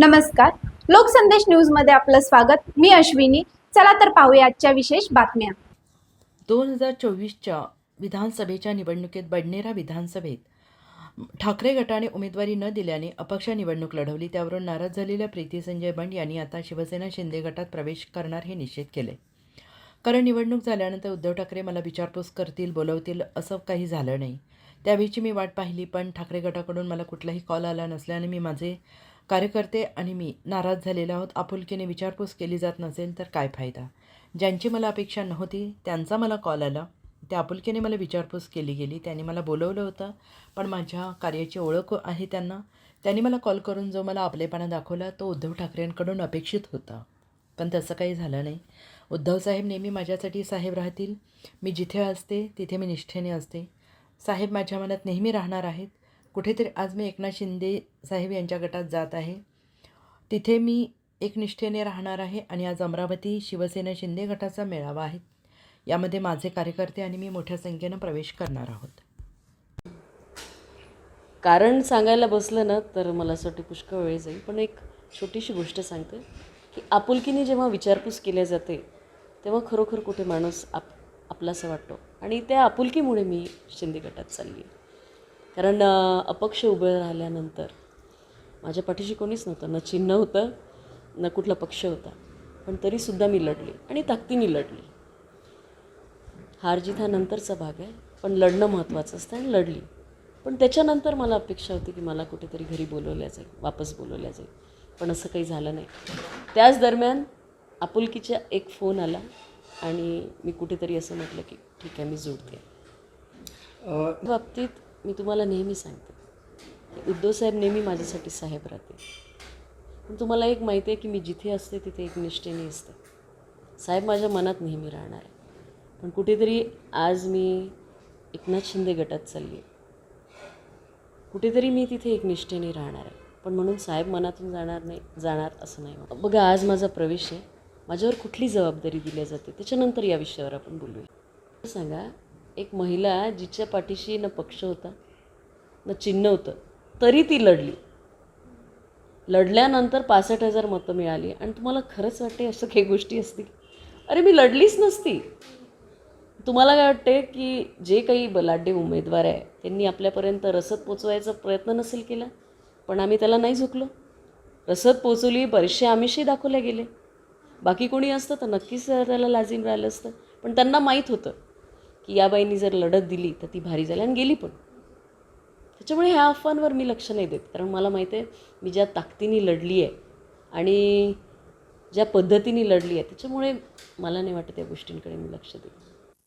नमस्कार. लोकसंदेश न्यूजमध्ये आपलं स्वागत. मी अश्विनी. चला तर पाहूया आजच्या विशेष बातम्या. दोन हजार चोवीसच्या विधानसभेच्या निवडणुकीत बडनेरा विधानसभेत ठाकरे गटाने उमेदवारी न दिल्याने अपक्ष निवडणूक लढवली. त्यावरून नाराज झालेल्या प्रीती संजय बंड यांनी आता शिवसेना शिंदे गटात प्रवेश करणार हे निश्चित केले. कारण निवडणूक झाल्यानंतर उद्धव ठाकरे मला विचारपूस करतील बोलवतील असं काही झालं नाही. त्यावेळीची मी वाट पाहिली पण ठाकरे गटाकडून मला कुठलाही कॉल आला नसल्याने मी माझे कार्यकर्ते आणि मी नाराज झालेलो आहोत. आपुलकीने विचारपूस केली जात नसेल तर काय फायदा? ज्यांची मला अपेक्षा नव्हती त्यांचा मला कॉल आला. त्या आपुलकीने मला विचारपूस केली गेली. त्यांनी मला बोलवलं होतं पण माझ्या कार्याची ओळख आहे त्यांना. त्यांनी मला कॉल करून जो मला आपलेपणा दाखवला तो उद्धव ठाकरेंकडून अपेक्षित होता. पण तसं काही झालं नाही. उद्धवसाहेब नेहमी माझ्यासाठी साहेब राहतील. मी जिथे असते तिथे मी निष्ठेने असते. साहेब माझ्या मनात नेहमी राहणार आहेत. कुठेतरी आज मी एकनाथ शिंदे साहेब यांच्या गटात जात आहे. तिथे मी एकनिष्ठेने राहणार आहे आणि आज अमरावती शिवसेना शिंदे गटाचा मेळावा आहे. यामध्ये माझे कार्यकर्ते आणि मी मोठ्या संख्येनं प्रवेश करणार आहोत. कारण सांगायला बसलं ना तर मला असं वाटतं पुष्कळ वेळ जाईल. पण एक छोटीशी गोष्ट सांगते की आपुलकीने जेव्हा विचारपूस केल्या जाते तेव्हा खरोखर कुठे माणूस आप आपलासा वाटतो. आणि त्या आपुलकीमुळे मी शिंदे गटात चालली आहे. कारण अपक्ष उभं राहिल्यानंतर माझ्या पाठीशी कोणीच नव्हतं. न चिन्ह होतं न कुठला पक्ष होता. पण तरीसुद्धा मी लढली आणि ताकदीने लढली. हार जीत हा नंतरचा भाग आहे पण लढणं महत्त्वाचं असतं आणि लढली. पण त्याच्यानंतर मला अपेक्षा होती की मला कुठेतरी घरी बोलवल्या जाईल वापस बोलवल्या जाईल. पण असं काही झालं नाही. त्याच दरम्यान आपुलकीचा एक फोन आला आणि मी कुठेतरी असं म्हटलं की ठीक आहे मी जोडते. बाबतीत मी तुम्हाला नेहमी सांगते. उद्धव उद्धवसाहेब नेहमी माझ्यासाठी साहेब राहते. पण तुम्हाला एक माहिती आहे की मी जिथे असते तिथे एक निष्ठेने असते. साहेब माझ्या मनात नेहमी राहणार आहे. पण कुठेतरी आज मी एकनाथ शिंदे गटात चालली आहे कुठेतरी मी तिथे एक निष्ठेने राहणार आहे. पण म्हणून साहेब मनातून जाणार नाही जाणार असं नाही बघा आज माझा प्रवेश आहे. माझ्यावर कुठली जबाबदारी दिली जाते त्याच्यानंतर या विषयावर आपण बोलूया. सांगा एक महिला जिच्या पाठीशी न पक्ष होता न चिन्ह होतं तरी ती लढली. लढल्यानंतर पासष्ट हजार मतं मिळाली आणि तुम्हाला खरंच वाटते असं काही गोष्टी असतील? अरे मी लढलीच नसती. तुम्हाला काय वाटते की जे काही बलाढ्य उमेदवार आहे त्यांनी आपल्यापर्यंत रसद पोचवायचा प्रयत्न नसेल केला? पण आम्ही त्याला नाही झुकलो. रसद पोचवली बरेचसे आमिषही दाखवले गेले. बाकी कोणी असतं तर नक्कीच त्याला लाजीम राहिलं असतं. पण त्यांना माहीत होतं. की या बाईंनी जर लढत दिली तर ती भारी झाली आणि गेली पण. त्याच्यामुळे ह्या अफवांवर मी लक्ष नाही देत. कारण मला माहीत आहे मी ज्या ताकदीने लढली आहे आणि ज्या पद्धतीने लढली आहे त्याच्यामुळे मला नाही वाटत या गोष्टींकडे मी लक्ष देत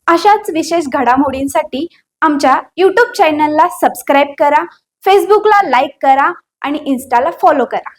अशाच विशेष घडामोडींसाठी आमच्या यूट्यूब चॅनलला सबस्क्राईब करा फेसबुकला लाईक करा आणि इन्स्टाला फॉलो करा.